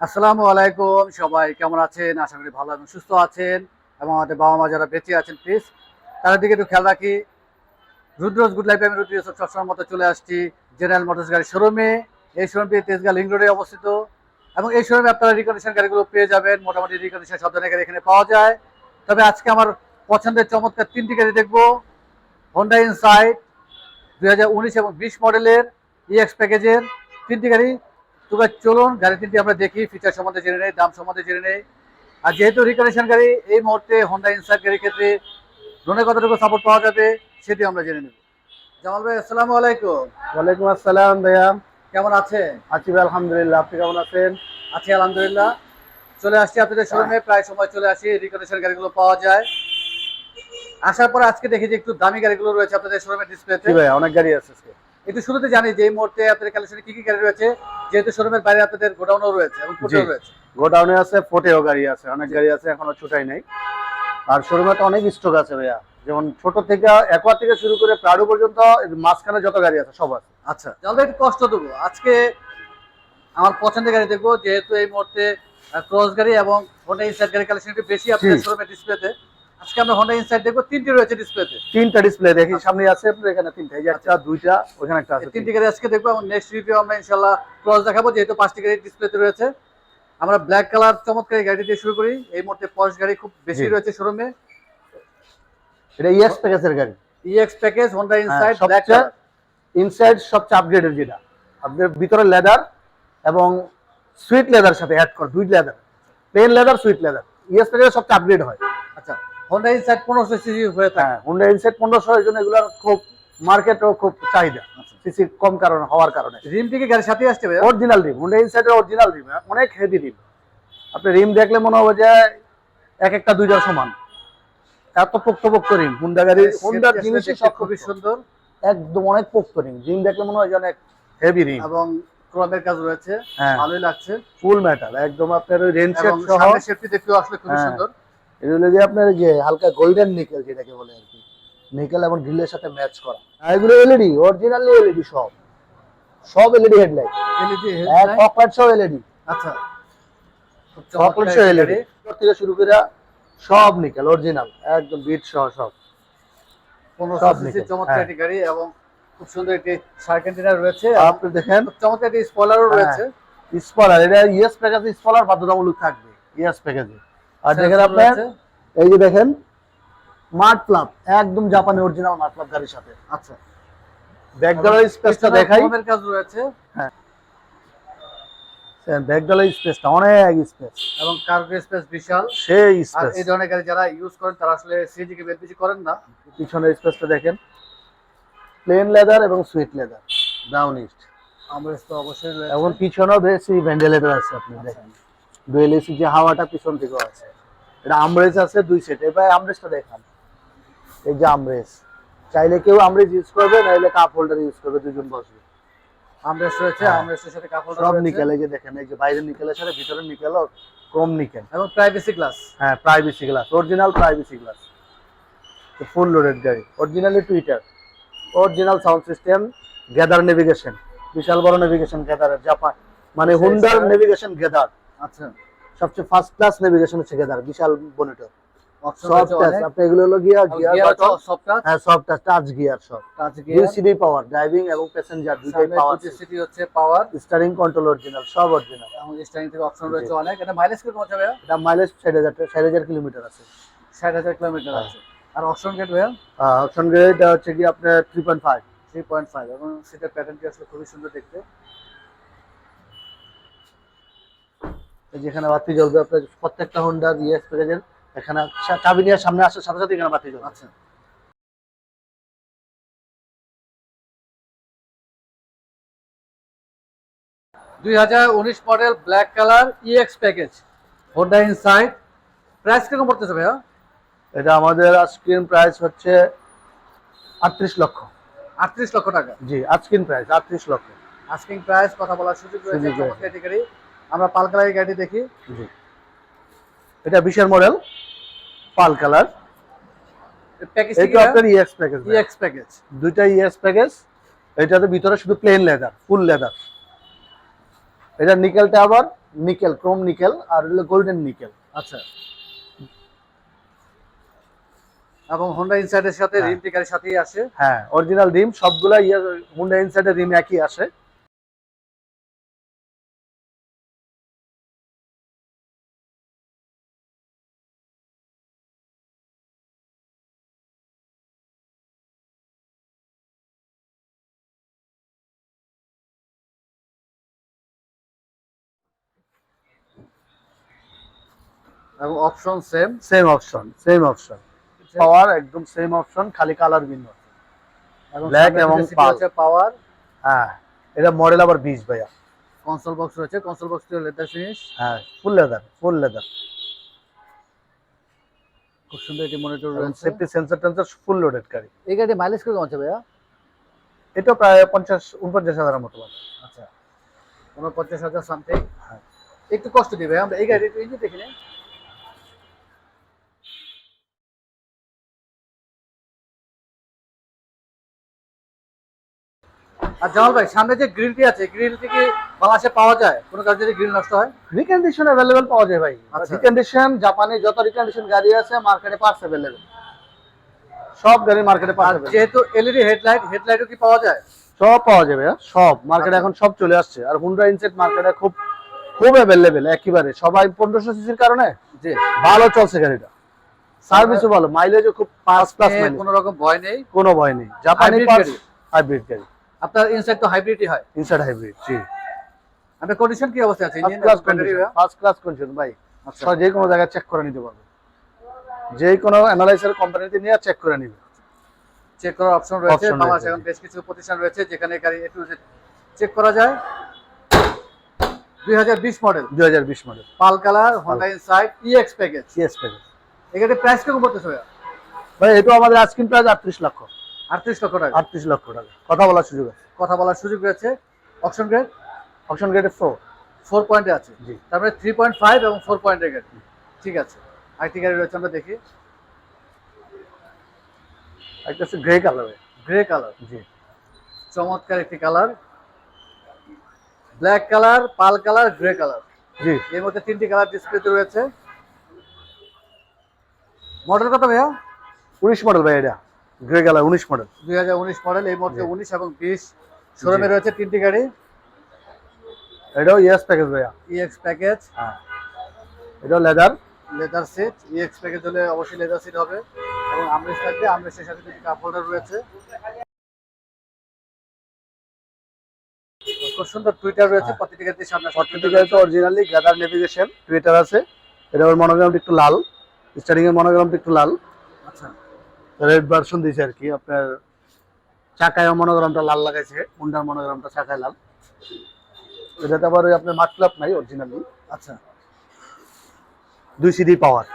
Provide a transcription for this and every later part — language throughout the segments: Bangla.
আসসালামু আলাইকুম, সবাই কেমন আছেন? আশা করি ভালো এবং সুস্থ আছেন এবং আমাদের বাবা মা যারা বেঁচে আছেন প্লিজ তাদের দিকে একটু খেয়াল রাখি। রুদ্রজ গুড লাইফ আমি রুদ্র সবসময় মতো চলে আসছি জেনারেল মোটরস গাড়ির শোরুমে এই শোরুমটি তেজগাঁ লিং রোডে অবস্থিত। এবং এই শোরুমে আপনারা রিকন্ডিশন গাড়িগুলো পেয়ে যাবেন। মোটামুটি রিকন্ডিশন সব ধরনের গাড়ি এখানে পাওয়া যায়। তবে আজকে আমার পছন্দের চমৎকার তিনটি গাড়ি দেখব। হন্ডা ইনসাইড দুই এবং বিশ মডেলের ইএক্স প্যাকেজের তিনটি গাড়ি তবে চলুন গাড়ি তিনটি আমরা দেখি ফিচার সম্বন্ধে জেনে নেই দাম সম্বন্ধে জেনে নেই। আর যেহেতু রিকন্ডিশন গাড়ি এই মুহূর্তে হন্ডা ইনসাইড গাড়ির ক্ষেত্রে লোনের কতটুকু সাপোর্ট পাওয়া যাবে সেটি আমরা জেনে নেব। জামাল ভাই আসসালামু আলাইকুম। ওয়ালাইকুম আসসালাম ভাইয়া। কেমন আছেন? আছি ভাই, আলহামদুলিল্লাহ। আপনি কেমন আছেন? আছি আলহামদুলিল্লাহ। চলে আসছি আপনাদের শোরুমে প্রায় সময় চলে আসি রিকন্ডিশন গাড়িগুলো পাওয়া যায়। আসার পর আজকে দেখি যে একটু দামি গাড়িগুলো রয়েছে আপনাদের শোরুমে ডিসপ্লেতে ভাই অনেক গাড়ি আছে আজকে। একটু শুরুতে জানি যে এই মুহূর্তে আপনাদের কালেকশনে কি কি গাড়ি রয়েছে যেহেতু শোরুমের বাইরে আপনাদের গোডাউনও রয়েছে এবং ফুটেও। রয়েছে। গোডাউনে আছে ফোটেও গাড়ি আছে অনেক গাড়ি আছে এখনও ছুটাই নাই। আর শোরুমে তো অনেক স্টক আছে ভাইয়া। যেমন ছোট থেকে একোয়া থেকে শুরু করে প্রাডো পর্যন্ত মাঝখানে যত গাড়ি আছে সব আছে। আচ্ছা তাহলে একটু কষ্ট দেবো আজকে আমার পছন্দের গাড়ি দেখব যেহেতু এই মুহূর্তে ক্রস গাড়ি এবং ফোনে ইনসাইড গাড়ি কালেকশন একটু বেশি আপনাদের। শোরুমে ডিসপ্লেতে আজকে আমরা হোন্ডা ইনসাইড দেখব। তিনটি রয়েছে ডিসপ্লেতে তিনটা ডিসপ্লে দেখি সামনে আছে আপনার এখানে তিনটা এই যে একটা দুইটা ওখানে একটা আছে তিনটি গাড়ি আজকে দেখব নেক্সট রিভিউ আমরা ক্রস দেখাবো যেহেতু পাঁচটি গাড়ি ডিসপ্লেতে রয়েছে। আমরা ব্ল্যাক কালার চমৎকার গাড়ি দিয়ে শুরু করি। এই মুহূর্তে পশ গাড়ি খুব বেশি রয়েছে শোরুমে এটা ইএস প্যাকেজের গাড়ি। EX package Honda Insight black Insight সবচেয়ে আপগ্রেডের যেটা। আপনার ভিতরে লেদার এবং সুইট লেদার সাথে অ্যাড করে দুই leather plain leather suede leather ES package সবচেয়ে আপগ্রেড হয়। আচ্ছা। হোন্ডা ইনসাইড পনেরোশো সিসি হয়ে থাকে। হুন্ডা ইনসাইড পনেরোশো এই জন্য এগুলোর খুব মার্কেটও খুব চাহিদা। আচ্ছা। সিসি কম কারণে হওয়ার কারণে। রিমটি কি গাড়ির সাথে আসছে অরিজিনাল রিম হুন্ডা ইনসাইডের অরিজিনাল রিম অনেক হেভি রিম আপনি রিম দেখলে মনে হবে যে এক একটা দুইটার সমান। এত পোক্ত পোক্ত রিম হুন্ডা গাড়ি হুন্ডার সেফটি জিনিস আসলে দেখতে সব খুবই সুন্দর। একদম অনেক পোক্ত রিম রিম দেখলে মনে হয় যে অনেক হেভি রিম এবং ক্রমের কাজ রয়েছে হ্যাঁ। ভালোই লাগছে। ফুল মেটাল একদম আপনার ওই রেন এবং সহ। সেফটি দেখতেও আসলে খুবই হ্যাঁ। এগুলো যে আপনার যে হালকা গোল্ডেন নিকেল যেটাকে বলে আর কি। নিকেল এবং গ্রিলের সাথে ম্যাচ করা। এগুলো এলইডি অরিজিনালি এলইডি সব। সব এলইডি হেডলাইট এলইডি এক ফকলাইট সব এলইডি আচ্ছা। ফকলাইট একটি এলইডি। থেকে শুরু করে সব নিকেল অরিজিনাল একদম বিট সহ সব। সব চমৎকার হ্যাঁ। একটি গাড়ি এবং খুব সুন্দর একটি সার্কেন্টিনার রয়েছে। আপনি দেখেন। চমৎকার একটি স্পয়লারও হ্যাঁ। রয়েছে। স্পলার এটা ইএস প্যাকেজে স্পলার বাধ্যতামূলক থাকবে। ইএস প্যাকেজে আর দেখেন আপনার এই যে দেখেন মার্ট একদম জাপানি অরিজিনাল মার্ট গাড়ির সাথে। আচ্ছা ব্যাকডালার স্পেসটা দেখাই। ক্রমের কাজ রয়েছে। ব্যাকডালার স্পেসটা অনেক স্পেস এবং কার্গো স্পেস বিশাল। সেই আর এই ধরনের গাড়ি যারা ইউজ করেন তারা আসলে সিএনজি কে বেশি করেন না। পিছনের স্পেসটা দেখেন। প্লেন লেদার এবং সুইট লেদার ব্রাউনিস্ট আমরা তো অবশ্যই এবং পিছনেও বেশি ভেন্টিলেটর আছে আপনি দেখেন। ডুয়েল এসি যে হাওয়াটা পিছন থেকেও আছে। এটা আমরেজ আছে দুই সেট এবার আমরেজটা দেখান। এই যে আমরেজ। চাইলে কেউ আমরেজ ইউজ করবে নাইলে কাপ হোল্ডার ইউজ করবে দুজন বসবে। আমরেস রয়েছে। আমরেসের সাথে কাপড় সব নিকেল এই যে দেখেন এই যে বাইরের নিকেলের সাথে ভিতরের নিকেল কম নিকেল। এবং প্রাইভেসি গ্লাস হ্যাঁ privacy glass original privacy glass full loaded গাড়ি originally tweeter original sound system gather navigation বিশাল বড় নেভিগেশন জাপান মানে হুন্ডার নেভিগেশন গ্যাদার আচ্ছা। সবচেয়ে ফার্স্ট ক্লাস নেভিগেশন হচ্ছে গ্যাদার বিশাল বনিটর অপশন টাচ আপনি এগুলো হলো গিয়ার গিয়ার বাটন সব টাচ হ্যাঁ সব টাচ টাচ গিয়ার সব টাচ দুই গিয়ার সিডি পাওয়ার ড্রাইভিং এবং প্যাসেঞ্জার পাওয়ার সিটি হচ্ছে পাওয়ার কন্ট্রোল অরিজিনাল সব অরিজিনাল এবং থেকে অপশন রয়েছে অনেক। এটা মাইলেজ এটা আছে। হ্যাঁ। আছে। আর অপশন গেট অপশন গ্রেড হচ্ছে কি আপনার three point five three point five এবং সেটার প্যাটার্নটি আসলে খুবই সুন্দর দেখতে? যেখানে বাতি জ্বলবে আপনার প্রত্যেকটা হোন্ডার ইএস প্যাকেজের এখানে চাবি নিয়ে সামনে আসার সাথে সাথে এখানে বাতি জ্বলবে। আচ্ছা। দুই হাজার উনিশ model black colour EX package Honda Insight price কীরকম পড়তেছে ভাইয়া? এটা আমাদের আজকিন প্রাইস হচ্ছে আটত্রিশ লক্ষ। আটত্রিশ লক্ষ টাকা। জি আজকিন প্রাইস আটত্রিশ লক্ষ। আস্কিং প্রাইস কথা বলার সুযোগ রয়েছে আমরা পাল কালারের গাড়ি দেখি। জি। এটা বিশের মডেল পাল কালার। এটা আপনার ইএক্স প্যাকেজ ইএক্স প্যাকেজ দুইটা ইএস প্যাকেজ এটাতে ভিতরে শুধু প্লেন লেদার ফুল লেদার এটা নিকেলটা আবার নিকেল ক্রোম নিকেল আর হলো গোল্ডেন নিকেল আচ্ছা। এবং হোন্ডা ইনসাইডের সাথে হ্যাঁ। রিম টিকারের সাথেই আসে। হ্যাঁ অরিজিনাল রিম সবগুলা ইয়ার হুন্ডা ইনসাইডের রিম একই আসে। এবং option same same option same option power একদম সেম অপশন খালি কালার ভিন্ন। এবং এবং পাওয়ার হ্যাঁ এটা মডেল আবার বিশ ভাইয়া। কনসোল বক্স রয়েছে কনসোল বক্স লেদার ফিনিশ হ্যাঁ ফুল লেদার ফুল লেদার খুব সুন্দর একটি মনিটর রয়েছে। Safety sensor tensor full loaded গাড়ি। এই গাড়ি মাইলেজ কেমন আছে ভাইয়া? এটা প্রায় পঞ্চাশ উনপঞ্চাশ হাজারের মতো আচ্ছা উনপঞ্চাশ হাজার সামথিং হ্যাঁ। একটু কষ্ট দিবে আমরা এই গাড়ি একটু ইঞ্জিন দেখি আর জামাল ভাই সামনে যে গ্রিলটি আছে গ্রিলটি কি বাংলাদেশে পাওয়া যায়? কোনো কাজ যদি গ্রিল নষ্ট হয়? রিকন্ডিশন অ্যাভেলেবেল পাওয়া যায় ভাই। আচ্ছা। রিকন্ডিশন জাপানে যত রিকন্ডিশন গাড়ি আছে মার্কেটে পার্টস অ্যাভেলেবেল সব গাড়ি মার্কেটে আর পার্টস যেহেতু এলইডি হেডলাইট হেডলাইটও কি পাওয়া যায়? সব পাওয়া যাবে? সব। মার্কেটে আচ্ছা। এখন সব চলে আসছে। আর হুন্ডা ইনসেট মার্কেটে খুব খুব অ্যাভেলেবেল একেবারে। সবাই পনেরোশো সিসির কারণে জি। ভালো চলছে গাড়িটা। সার্ভিসও ভালো মাইলেজও খুব পাঁচ প্লাস কোনো রকম ভয় নেই? কোনো ভয় নেই। জাপানি। হাইব্রিড গাড়ি। আপনার ইনসাইড তো হাইব্রিডই হয়। ইনসাইড হাইব্রিড জি। আপনার কন্ডিশন কি অবস্থা আছে? Engine class condition first class condition ভাই। আচ্ছা। যে কোনো জায়গায় চেক করে নিতে পারবে। যে কোনো অ্যানালাইজার কোম্পানিতে নিয়ে চেক করে নিবে। চেক করার অপশন রয়েছে বাংলাদেশে এখন বেশ কিছু প্রতিষ্ঠান রয়েছে যেখানে গাড়ি একটু চেক করা যায়। দুই হাজার বিশ মডেল দুই হাজার বিশ model pearl colour Honda Insight EX package CS package গাড়ির প্রাইস কেমন পড়তেছে ভাই এটা আমাদের আজকিন প্রাইস আটত্রিশ লক্ষ। আটত্রিশ লক্ষ টাকা। আটত্রিশ লক্ষ টাকা। কথা বলার সুযোগ আছে। কথা বলার সুযোগ রয়েছে অপশন গ্রেড অপশন গেটে ফোর ফোর পয়েন্টে আছে। জি। তারপরে থ্রি পয়েন্ট ফাইভ এবং ফোর পয়েন্টের গাড়ি ঠিক আছে। আরেকটি গাড়ি রয়েছে আমরা দেখি। একটা হচ্ছে গ্রে কালার গ্রে কালার জি। চমৎকার একটি colour black colour pearl colour grey colour জি। এর মধ্যে তিনটি কালার ডিসপ্লেতে রয়েছে। মডেল কত ভাইয়া? উনিশ মডেল ভাই এটা। গ্রে কালার উনিশ মডেল দুই হাজার উনিশ মডেল এই মুহূর্তে উনিশ এবং বিশ। শোরুমে। রয়েছে তিনটি গাড়ি। এটাও ইয়েস প্যাকেজ ভাইয়া। ইএক্স প্যাকেজ হ্যাঁ। এটাও leather leather seat EX package হলে অবশ্যই লেদার সিট হবে। এবং আমরেশ থাকবে আমরেশের সাথে দুটি কাপ হোল্ডার রয়েছে। খুব সুন্দর টুইটার রয়েছে হ্যাঁ। প্রতিটি গাড়িতে সামনে প্রত্যেকটি গাড়িতে অরিজিনালি গ্যাদার নেভিগেশন টুইটার আছে। এটা ওর মনোগ্রামটা একটু লাল। স্টার্টিং এর মনোগ্রামটা একটু লাল। আচ্ছা। রেড ভার্সন দিয়েছে আর কি আপনার চাকায় মনোগ্রামটা লাল লাগাইছে হুন্ডার মনোগ্রামটা চাকায় লাল। এটাতে আবার ওই আপনার ক্লাব নাই অরিজিনালি আচ্ছা। দুই সিডি পাওয়ার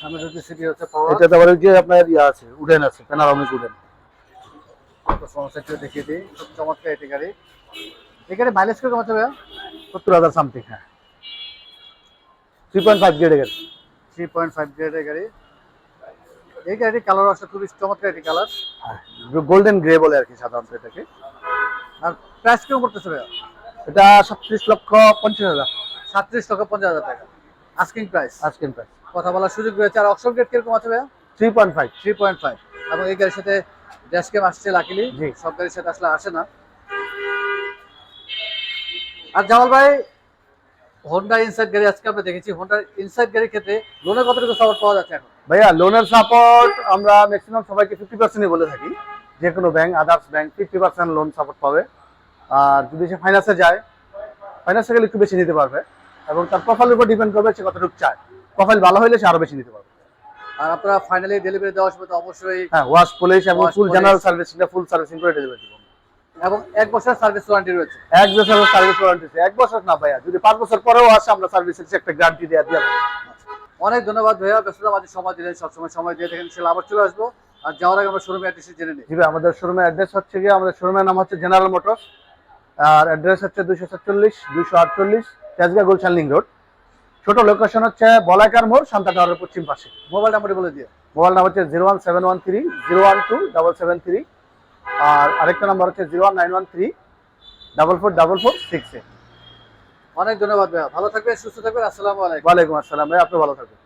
সামনে দুটি সিটি হচ্ছে পাওয়ার এটাতে আবার ওই যে আপনার ইয়ে আছে উডেন আছে প্যানারমিক উডেন সমস্যাটিও দেখিয়ে দিই খুব চমৎকার এটি গাড়ি। এই গাড়ি মাইলেজ কীরকম আছে ভাইয়া? সত্তর হাজার সামথিং হ্যাঁ। থ্রি পয়েন্ট ফাইভ গ্রেডের গাড়ি। থ্রি পয়েন্ট ফাইভ গ্রেডের গাড়ি। এই গাড়ির কালার আসলে খুবই চমৎকার একটি কালার গোল্ডেন গ্রে বলে আর কি সাধারণত এটাকে। আর প্রাইস কেমন পড়তেছে ভাইয়া? এটা সাতত্রিশ লক্ষ পঞ্চাশ হাজার। সাতত্রিশ লক্ষ পঞ্চাশ হাজার টাকা। আস্কিং প্রাইস আজকের প্রাইস কথা বলার সুযোগ রয়েছে। আর অপশন গেট কীরকম আছে ভাইয়া? Three point five three point five এবং এই গাড়ির সাথে ড্যাশ ক্যাম আসছে লাকিলি। সব গাড়ির সাথে আসলে আসে না। আর জামাল ভাই হোন্ডা ইনসাইড গাড়ি আজকে আমরা দেখেছি। হোন্ডা ইনসাইড গাড়ির ক্ষেত্রে লোনের কতটুকু সাপোর্ট পাওয়া যাচ্ছে এখন? ভাইয়া লোনের সাপোর্ট আমরা ম্যাক্সিমাম সবাইকে ফিফটি পার্সেন্টই বলে থাকি। যে কোনো bank others bank fifty percent loan support পাবে। আর যদি সে ফাইন্যান্সে যায় ফাইন্যান্সে গেলে একটু বেশি নিতে পারবে। এবং তার প্রোফাইলের উপর ডিপেন্ড করবে সে কতটুকু চায়। প্রোফাইল ভালো হলে সে আরও বেশি নিতে পারবে। আর আপনারা ফাইনালি ডেলিভারি দেওয়ার সময় তো অবশ্যই হ্যাঁ ওয়াশ পুলিশ এবং ফুল। জেনারেল সার্ভিসিংটা ফুল সার্ভিসিং করে ডেলিভারি দিব। এবং এক বছর সার্ভিস ওয়ারেন্টি রয়েছে। এক বছর সার্ভিস ওয়ারেন্টি এক বছর না ভাইয়া যদি পাঁচ বছর পরেও আসে আমরা সার্ভিসের একটা গ্যারান্টি দেওয়া দিয়ে। অনেক ধন্যবাদ ভাইয়া ব্যস্ততা মাঝে সময় দিলেন সবসময় সময় দিয়ে দেখেন সেটা আবার চলে আসব। আর যাওয়ার আগে আমরা শোরুমে অ্যাড্রেস জেনে নিই। জি ভাই আমাদের শোরুমের অ্যাড্রেস হচ্ছে গিয়ে আমাদের শোরুমের নাম হচ্ছে জেনারেল মোটরস আর অ্যাড্রেস হচ্ছে দুইশো সাতচল্লিশ দুইশো আটচল্লিশ তেজগা গুলশান লিং রোড ছোট লোকেশন হচ্ছে বলাকার মোড় শান্তা টাওয়ারের পশ্চিম পাশে। মোবাইল নাম্বারটি বলে দিয়ে মোবাইল নাম্বার হচ্ছে zero one seven one three zero one two double seven three আর আরেকটা নাম্বার হচ্ছে zero one nine one three double four double four six eight অনেক ধন্যবাদ ভাইয়া। ভালো থাকবেন, সুস্থ থাকবেন। আসসালামু আলাইকুম। ওয়ালাইকুম আসসালাম ভাই আপনি ভালো থাকবেন।